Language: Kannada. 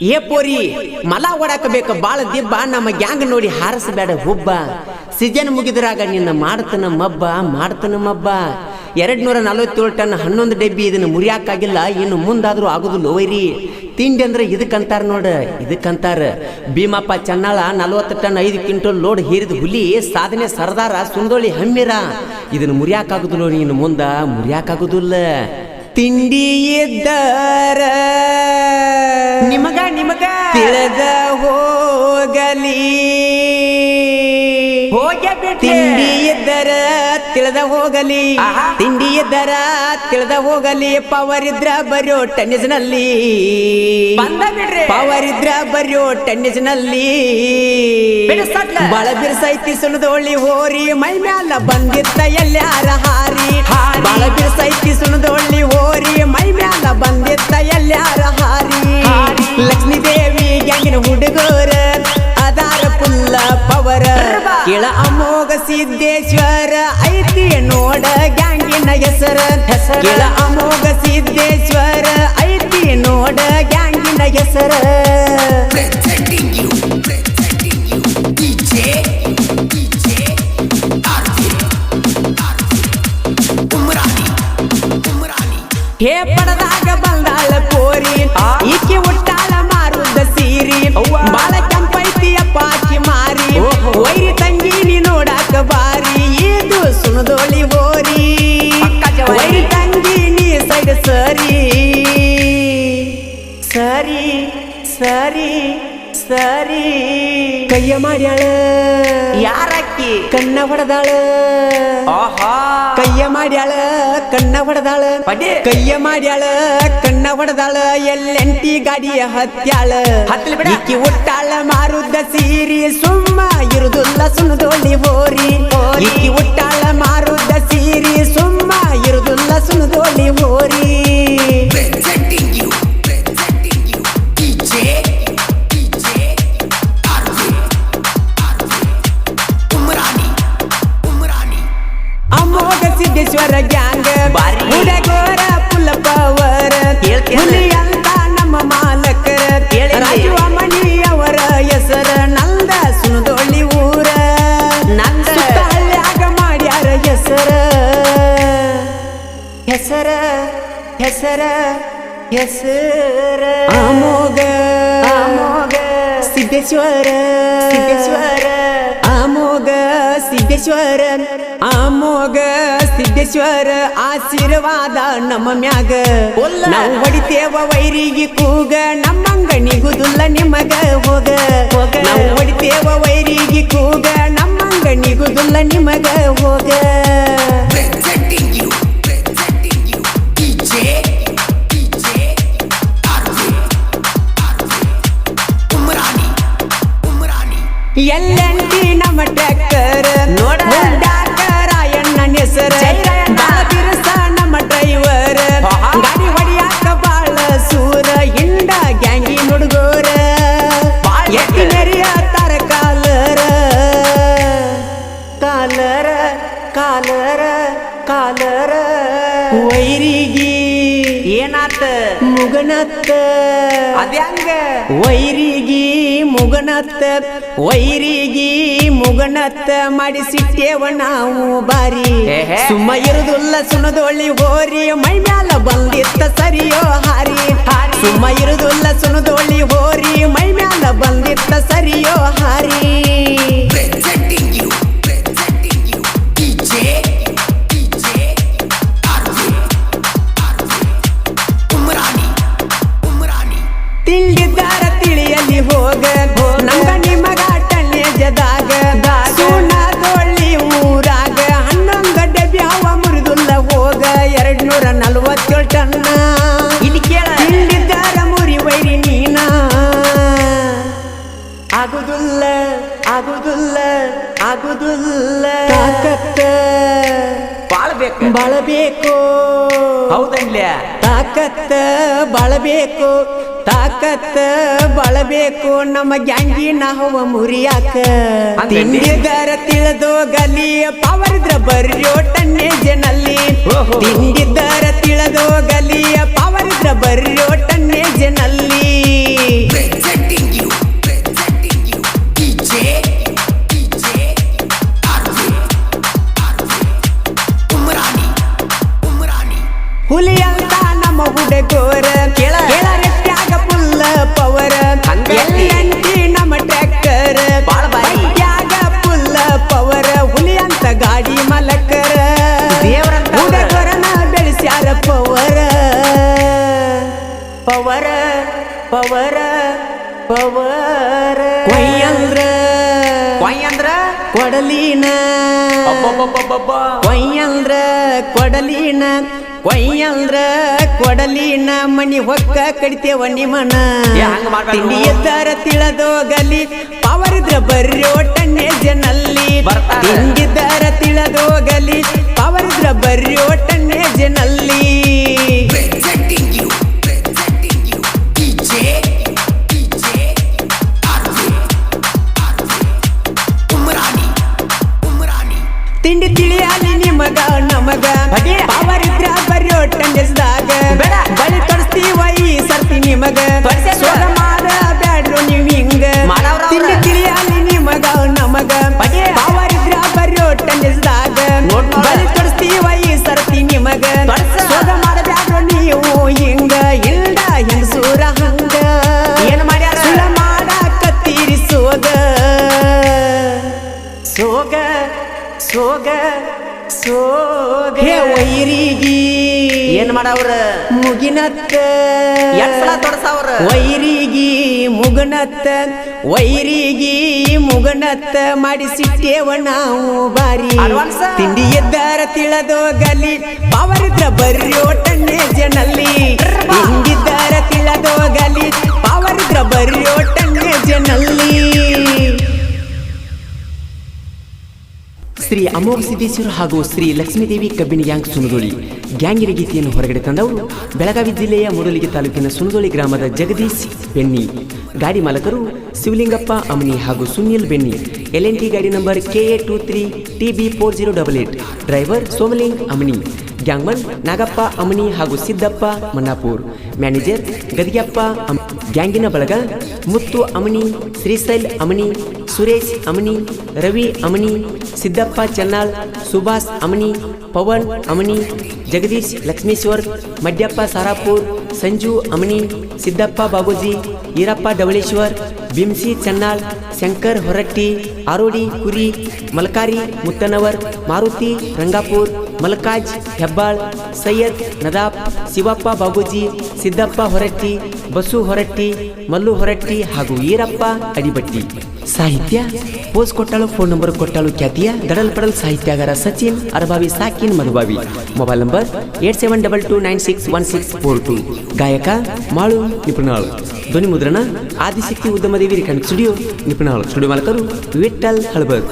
ಏ ಪೋರಿ, ಮಲ ಓಡಾಕ ಬೇಕು ಬಾಳ ದಿಬ್ಬ, ನಮ್ಮ ಗ್ಯಾಂಗ್ ನೋಡಿ ಹಾರಸಬೇಡ, ಹುಬ್ಬ. ಸೀಜನ್ ಮುಗಿದ್ರಾಗ ನಿನ್ನ ಮಾಡ್ತನ ಮಬ್ಬ ಮಾಡ್ತನ ಮಬ್ಬ. ಎರಡ್ ನೂರ ನಲವತ್ತೇಳು ಟನ್ ಹನ್ನೊಂದು ಡಬ್ಬಿ ಇದನ್ನ ಮುರಿಯಾಕಾಗಿಲ್ಲ, ಇನ್ನು ಮುಂದಾದ್ರೂ ಆಗುದಿಲ್ಲ ಲೋವೈರಿ. ತಿಂಡಿ ಅಂದ್ರೆ ಇದಕ್ಕಂತಾರ ನೋಡ, ಇದಕ್ಕಂತಾರ. ಭೀಮಪ್ಪ ಚನ್ನಾಳ, ನಲವತ್ತು ಟನ್ ಐದು ಕ್ವಿಂಟಲ್ ಲೋಡ್ ಹೀರಿದ ಹುಲಿ, ಸಾಧನೆ ಸರದಾರ ಸುಂದೋಳಿ ಹಮ್ಮಿರ. ಇದನ್ನ ಮುರಿಯಾಕಾಗುದಿಲ್ಲ ನೀನು ಮುಂದ, ಮುರಿಯಾಕಾಗುದಿಲ್ಲ. ತಿಂಡಿ ಇದ್ದರ ನಿಮಗ ನಿಮಗ. ತಿಳಿದ ಹೋಗಲಿ. ಹೋಗಲಿ. ತಿಂಡಿ ಇದ್ದರ ತಿಳಿದ ಹೋಗಲಿ. ಪವರ್ ಇದ್ರ ಬರೋ ಟೆನ್ನಿಸ್ನಲ್ಲಿ. ಪವರ್ ಇದ್ರ ಬರೋ ಟೆನ್ನಿಸ್ನಲ್ಲಿ. ಬಳ ಬಿರ್ಸೈತಿ ಸುಣದೋಳಿ ಹೋರಿ. ಮೈ ಮ್ಯಾಲ ಬಂದಿತ್ತ ಎಲ್ಲಾರ ಹಾರಿ. ಬಳ ಬಿರ್ಸೈತಿ ಸುಣದೋಳಿ ಹೋರಿ. ಮೈ ಮ್ಯಾಲ ಬಂದಿತ್ತ ಎಲ್ಲಾರ ಹಾರಿ. ಲಕ್ಷ್ಮೀ ದೇವಿ ಗ್ಯಾಂಗಿನ ಹುಡುಗರ. ಅದಾರ ಪುಲ್ಲ ಪವರ. ಕೇಳ ಅಮ್ಮ ಸಿದ್ದೇಶ್ವರ ಐತಿ ನೋಡ ಗ್ಯಾಂಗಿನ ಹೆಸರ ಹೆಸರ. ಅಮೋಘ ಸಿದ್ದೇಶ್ವರ ಐತಿ ನೋಡ ಗ್ಯಾಂಗಿನ ಹೆಸರ. ಹೇ you, ಕೈಯ ಮಾಡ್ಯಾಳ ಯಾರಕ್ಕಿ? ಕಣ್ಣ ಹೊಡೆದಾಳ. ಆಹಾ. ಕೈಯ ಮಾಡ್ಯಾಳ ಕಣ್ಣ ಹೊಡೆದಾಳ. ಕೈಯ ಮಾಡ್ಯಾಳ ಕಣ್ಣ ಹೊಡೆದಾಳ. ಎಲ್ಲೆಂಟಿ ಗಾಡಿಯ ಹತ್ಯಾಳ. ಹತ್ತಿ ಉಟ್ಟಾಳ ಮಾರುದ್ದ ಸೀರಿ ಸುಮ್ಮ ಇರುದುಲ್ಲ ಸುಣದೋಳಿ ಹೋರಿ ಹೋರಿ. ಇಕ್ಕಿ ಸಿದ್ದೇಶ್ವರ ಗ್ಯಾಂಗ್ ಬಾರಿ. ಹುಡುಗೋರ ಪುಲ್ಲ ಪವರ್ ಹೇಳ್ತೇನೆ. ಹುಲಿ ಅಂತ ನಮ್ಮ ಮಾಲಕರ ಹೇಳಿ. ರಾಜು ಅಮಣಿ ಅವರ ಹೆಸರ ನಂದ ಸುಣದೊಳ್ಳಿ ಊರ ನಂದ. ಸುತ್ತ ಹಳ್ಳ್ಯಾಗ ಮಾಡ್ಯಾರ ಹೆಸರ ಹೆಸರ ಹೆಸರ ಹೆಸರ ಅಮೋಘ ಅಮೋಘ ಸಿದ್ದೇಶ್ವರ ಸಿದ್ದೇಶ್ವರ ಅಮೋಘ ಸಿದ್ದೇಶ್ವರ ಅಮೋಘ ಸಿದ್ದೇಶ್ವರ ಆಶೀರ್ವಾದ ನಮ್ಮ ಮ್ಯಾಗ. ನಾವು ಹೊಡಿತೇವ ವೈರಿಗೆ ಕೂಗ ನಮ್ಮಂಗ ನಿಗುದಿಲ್ಲ ನಿಮಗ ಹೋಗ ಹೋಗ. ನಾವು ಹೊಡಿತೇವ ವೈರಿಗೆ ಕೂಗ ನಮ್ಮ ನಿಗುದಿಲ್ಲ ನಿಮಗ ಹೋಗ ವೈರಿಗಿ ಏನಾತ? ಮುಗನತ್ತ. ಅದ್ಯಾಂಗ ವೈರಿಗಿ ಮುಗನತ್ತ. ವೈರಿಗಿ ಮುಗನತ್ತ. ಮಾಡಿಸಿಟ್ಟೇವ ನಾವು ಬಾರಿ. ಸುಮ್ಮ ಇರುದುಲ್ಲ ಸುನದೊಳ್ಳಿ ಹೋರಿ. ಮೈ ಮ್ಯಾಲ ಬಂದಿತ್ತ ಸರಿಯೋ ಹಾರಿ. ಹಾರಿ. ಸುಮ್ಮ ಇರುದುಲ್ಲ ಸುನದೊಳ್ಳಿ ಹೋರಿ. ಮೈ ಮ್ಯಾಲ ಬಂದಿತ್ತ ಸರಿಯೋ ಹಾರಿ. ಹೌದನ್ಲ್ಯ ತಾಕತ್ತ ಬಳಬೇಕು ತಾಕತ್ತ ಬಳಬೇಕು ನಮ್ಮ ಗ್ಯಾಂಗಿ ಹವ ಮುರಿಯಾಕ. ತಿಂಡಿದಾರ ತಿಳಿದು ಗಲಿ ಪವರ್ ಇದ್ರ ಬರ್ಯೋ ಟನ್ನೇಜನಲ್ಲಿ ಜನಲ್ಲಿ. ತಿಳಿದು ತಿಂಡಿದ್ದರ ತಿಳಿದೋಗಲಿ ಪವರ್ ಇದ್ರ ಬರ್ಯೋ ಪವರ ಪವರ. ಕೊಯ್ಯಂದ್ರ? ಕೊಯ್ ಅಂದ್ರ ಕೊಡಲಿನ. ಕೊಯ್ಯಂದ್ರ ಕೊಡಲಿನ? ಕೊಯ್ಯಂದ್ರ ಕೊಡಲಿನ? ಮನಿ ಹೊಕ್ಕ ಕಡಿತೇವ ನಿಮನ ತಿಂಡಿ. ಎದ್ದಾರ ತಿಳಿದೋಗಲಿ ಪವರ್ ಇದ್ರ ಬರ್ರಿ ಒಟ್ಟಣ್ಣೆ ಜನಲ್ಲಿ. ತಿಂಡಿದ್ದಾರ ತಿಳಿದೋಗಲಿ ಪವರ್ ಇದ್ರ ಬರ್ರಿ ಒಟ್ಟಣ್ಣೆ ಜನಲ್ಲಿ. ಬಗೆ. ಪವರ್ ಇದ್ರ ಒಟ್ಟನ್ನೆಸ್ದಾಗ ಬೇಡ. ಬಳಿ ತೊಡಸ್ತೀವ ಈ ಸರ್ತಿ ನಿಮಗ ಮಾಡ ಬ್ಯಾಡ್ರು ನೀವ್ ಹಿಂಗ. ತಿಂಡಿ ತಿಳಿಯಾಲಿ ನಿಮಗ ನಮಗ. ಪವರ್ ಇದ್ರ ನೋಡ್ ನೋಡ. ಬಳಿ ತೊಡಸ್ತೀವ ಈ ಸರ್ತಿ ನಿಮಗ ಮಾಡ ಬ್ಯಾಡ್ರು ನೀವು ಹಿಂಗ ಇಲ್ದ ಹಂಗ ಏನ್ ಮಾಡ್ಯಾರ? ಸುಳ್ಳ ಮಾಡಾಕತ್ತೀರಿ ಸೋಗ ಸೋಗ ಸೋಗ ಸೋಗ ವೈರಿಗಿ. ಏನ್ ಮಾಡವ್ರ? ಮುಗಿನತ್ತ. ತೊಡ್ಸವ್ರ? ವೈರಿಗಿ ಮುಗನತ್ತ. ವೈರಿಗಿ ಮುಗನತ್ತ. ಮಾಡಿ ಸಿಟ್ಟೇವ ನಾವು ಬಾರಿ. ತಿಂಡಿ ಎದ್ದಾರ ತಿಳದೋಗಲಿ ಪವರ್ ಇದ್ರ ಬರ್ರಿ ಒಟ್ಟಣ್ಣೆ ಜನಲ್ಲಿ. ತಿಂಡಿದ್ದಾರ ತಿಳದೋಗಲಿ ಪವರ್ ಇದ್ರ ಬರ್ರಿ ಒಟ್ಟನ್ನೇ ಶ್ರೀ ಅಮೋಘ ಸಿದ್ದೇಶ್ವರ ಹಾಗೂ ಶ್ರೀ ಲಕ್ಷ್ಮೀದೇವಿ ಕಬ್ಬಿನ ಗ್ಯಾಂಗ್ ಸುನದೋಳಿ ಗ್ಯಾಂಗಿನ ಗೀತೆಯನ್ನು ಹೊರಗಡೆ ತಂದವರು ಬೆಳಗಾವಿ ಜಿಲ್ಲೆಯ ಮೂಡಲಿಗೆ ತಾಲೂಕಿನ ಸುನದೋಳಿ ಗ್ರಾಮದ ಜಗದೀಶ್ ಬೆನ್ನಿ. ಗಾಡಿ ಮಾಲಕರು ಶಿವಲಿಂಗಪ್ಪ, ಅಮನಿ ಹಾಗೂ Sunil Benni. L N T ಗಾಡಿ number K A two three T B four zero double eight. Driver Somaling, Amani. Gangman Nagappa, Amani ಹಾಗೂ ಸಿದ್ದಪ್ಪ, ಮನ್ನಾಪುರ್. ಮ್ಯಾನೇಜರ್ ಗದಿಯಪ್ಪ ಗ್ಯಾಂಗಿನ ಬಳಗ ಮುತ್ತು ಅಮನಿ, ಶ್ರೀಶೈಲ್ ಅಮನಿ ಸುರೇಶ್ ಅಮನಿ, ರವಿ ಅಮನಿ, ಸಿದ್ದಪ್ಪ ಚನ್ನಾಳ್ ಸುಭಾಷ್ ಅಮನಿ, ಪವನ್ ಅಮನಿ, ಜಗದೀಶ್ ಲಕ್ಷ್ಮೀಶ್ವರ್, ಮಡ್ಯಪ್ಪ ಸಾರಾಪುರ್, ಸಂಜು ಅಮನಿ, ಸಿದ್ದಪ್ಪ ಬಾಬೂಜಿ, ಈರಪ್ಪ ಡವಳೇಶ್ವರ್ ಬಿಂಸಿ ಚನ್ನಾಳ್ ಶಂಕರ್ ಹೊರಟ್ಟಿ, ಆರೋಡಿ ಕುರಿ, ಮಲ್ಕಾರಿ ಮುತ್ತನವರ್, ಮಾರುತಿ ರಂಗಾಪುರ್, ಮಲ್ಕಾಜ್ ಹೆಬ್ಬಾಳ್, ಸೈಯದ್ ನದಾಬ್, ಶಿವಪ್ಪ ಬಾಬೂಜಿ, ಸಿದ್ದಪ್ಪ ಹೊರಟ್ಟಿ, ಬಸು ಹೊರಟ್ಟಿ, ಮಲ್ಲು ಹೊರಟ್ಟಿ ಹಾಗೂ ಈರಪ್ಪ ಅಡಿಬಟ್ಟಿ. ಸಾಹಿತ್ಯ ಪೋಸ್ ಕೊಟ್ಟಾಳು ಫೋನ್ ನಂಬರ್ ಕೊಟ್ಟಾಳು ಖ್ಯಾತಿಯ ದಡಲ್ ಪಡಲ್ ಸಾಹಿತ್ಯಗಾರ Sachin Arabavi ಸಾಕಿನ್ Madhubavi mobile number eight seven double two nine six one six four two ಗಾಯಕ ಮಾಳು ನಿಪುಣಾಳು ಧ್ವನಿ ಮುದ್ರಣ ಆದಿಶಕ್ತಿ ಉದ್ಯಮದೇವಿ ರಿಕಂಡ್ ಸ್ಟುಡಿಯೋ ನಿಪುಣಾಳು ಸ್ಟುಡಿಯೋ ಮಾಲಕರು ವಿಠಲ್ ಹಳಬರ್